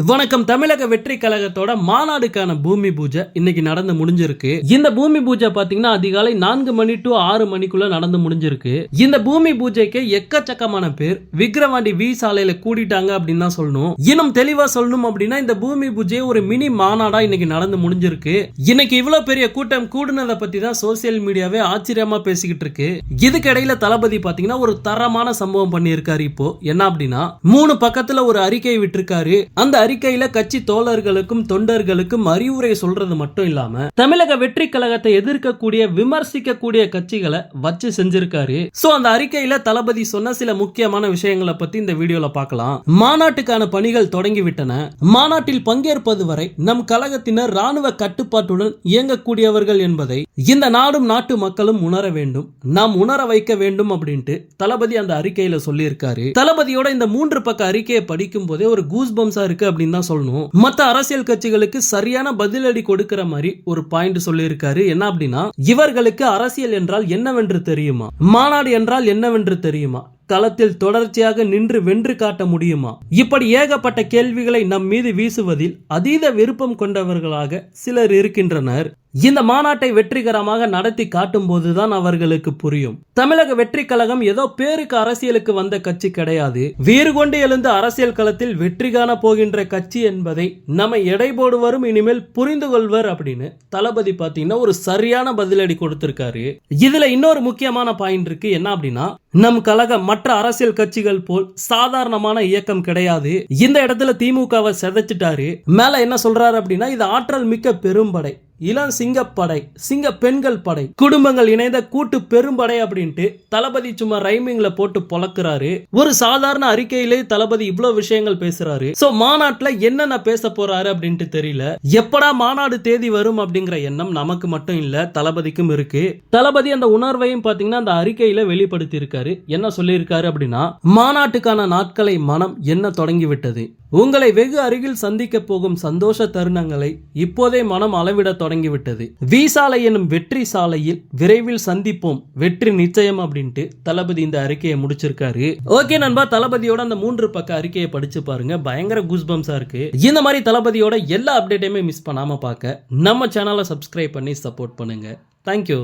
வணக்கம். தமிழக வெற்றி கழகத்தோட மாநாடுக்கான பூமி பூஜை இன்னைக்கு நடந்து முடிஞ்சிருக்கு. இந்த பூமி பூஜை பாத்தீங்கன்னா அதிகாலை நான்கு மணி டு ஆறு மணிக்குள்ள நடந்து முடிஞ்சிருக்கு. இந்த பூமி பூஜைக்கு எக்கச்சக்கமான பேர் விக்ரவாண்டி வி சாலையில கூடிட்டாங்க அப்படின்னு தான் சொல்லணும். இன்னும் தெளிவா சொல்லணும் அப்படின்னா இந்த பூமி பூஜை ஒரு மினி மாநாடா இன்னைக்கு நடந்து முடிஞ்சிருக்கு. இன்னைக்கு இவ்வளவு பெரிய கூட்டம் கூடுனதை பத்தி தான் சோசியல் மீடியாவே ஆச்சரியமா பேசிக்கிட்டு இருக்கு. இதுக்கிடையில தளபதி பாத்தீங்கன்னா ஒரு தரமான சம்பவம் பண்ணியிருக்காரு இப்போ. என்ன அப்படின்னா மூணு பக்கத்துல ஒரு அறிக்கை விட்டுருக்காரு. அந்த அறிக்கையில கட்சி தோழர்களுக்கும் தொண்டர்களுக்கும் அறிவுரை சொல்றது மட்டும் இல்லாம தமிழக வெற்றி கழகத்தை எதிர்க்கக்கூடிய விமர்சிக்கக்கூடிய கட்சிகளை வச்சு செஞ்சிருக்காரு. சோ அந்த அறிக்கையில தளபதி சொன்ன சில முக்கியமான விஷயங்களை பத்தி இந்த வீடியோல பார்க்கலாம். மாநாட்டுக்கான பணிகள் தொடங்கி விட்டன மாநாட்டில் பங்கேற்பது வரை நம் கழகத்தினர் ராணுவ கட்டுப்பாட்டுடன் இயங்கக்கூடியவர்கள் என்பதை இந்த நாடும் நாட்டு மக்களும் உணர வேண்டும். நாம் உணர வைக்க வேண்டும் அப்படின்ட்டு தளபதி அந்த அறிக்கையில சொல்லியிருக்காரு. தளபதியோட இந்த மூன்று பக்க அறிக்கையை படிக்கும் போதே ஒரு கூஸ் பம்ஸா இருக்கு அப்படின்னு தான் சொல்லணும். மத்த அரசியல் கட்சிகளுக்கு சரியான பதிலடி கொடுக்கிற மாதிரி ஒரு பாயிண்ட் சொல்லியிருக்காரு. என்ன அப்படின்னா இவர்களுக்கு அரசியல் என்றால் என்னவென்று தெரியுமா? மாநாடு என்றால் என்னவென்று தெரியுமா? களத்தில் தொடர்ச்சியாக நின்று வென்று காட்ட முடியுமா? இப்படி ஏகப்பட்ட கேள்விகளை நம் மீது வீசுவதில் அதீத விருப்பம் கொண்டவர்களாக சிலர் இருக்கின்றனர். இந்த மாநாட்டை வெற்றிகரமாக நடத்தி காட்டும் போதுதான் அவர்களுக்கு புரியும். தமிழக வெற்றி கழகம் ஏதோ பேருக்கு அரசியலுக்கு வந்த கட்சி கிடையாது. வீறு கொண்டு எழுந்த அரசியல் களத்தில் வெற்றி காண போகின்ற கட்சி என்பதை நம்ம எடை போடுவரும் இனிமேல் புரிந்து கொள்வர் அப்படின்னு தளபதி பாத்தீங்கன்னா ஒரு சரியான பதிலடி கொடுத்திருக்காரு. இதுல இன்னொரு முக்கியமான பாயிண்ட் இருக்கு. என்ன அப்படின்னா நம் கழகம் மற்ற அரசியல் கட்சிகள் போல் சாதாரணமான இயக்கம் கிடையாது. இந்த இடத்துல திமுகவை செதைச்சிட்டாரு. மேல என்ன சொல்றாரு அப்படின்னா இது ஆற்றல் மிக்க பெரும்படை. இளம் சிங்கப்படை சிங்க பெண்கள் படை குடும்பங்கள் இணைந்த கூட்டு பெரும்படை அப்படின்ட்டு தளபதி சும்மா ரைமிங்ல போட்டு பொழக்கிறாரு. ஒரு சாதாரண அறிக்கையிலே தளபதி இவ்வளவு விஷயங்கள் பேசுறாரு. சோ மாநாட்டுல என்னென்ன பேச போறாரு அப்படின்ட்டு தெரியல. எப்படா மாநாடு தேதி வரும் அப்படிங்கிற எண்ணம் நமக்கு மட்டும் இல்ல தளபதிக்கும் இருக்கு. தளபதி அந்த உணர்வையும் பாத்தீங்கன்னா அந்த அறிக்கையில வெளிப்படுத்தி இருக்காரு என்ன சொல்லியிருக்காரு அப்படின்னா மாநாட்டுக்கான நாட்களை மனம் என்ன தொடங்கி விட்டது உங்களை வெகு அருகில் சந்திக்க போகும் சந்தோஷ தருணங்களை இப்போதே மனம் அளவிட தொடங்கிவிட்டது. வி சாலை எனும் வெற்றி சாலையில் விரைவில் சந்திப்போம். வெற்றி நிச்சயம் அப்படின்ட்டு தளபதி இந்த அறிக்கையை முடிச்சிருக்காரு. ஓகே நண்பா தளபதியோட அந்த மூன்று பக்க அறிக்கையை படிச்சு பாருங்க. பயங்கர கூஸ்பம்ஸா இருக்கு. இந்த மாதிரி தளபதியோட எல்லா அப்டேட்டையுமே மிஸ் பண்ணாம பார்க்க நம்ம சேனலை சப்ஸ்கிரைப் பண்ணி சப்போர்ட் பண்ணுங்க. தேங்க்யூ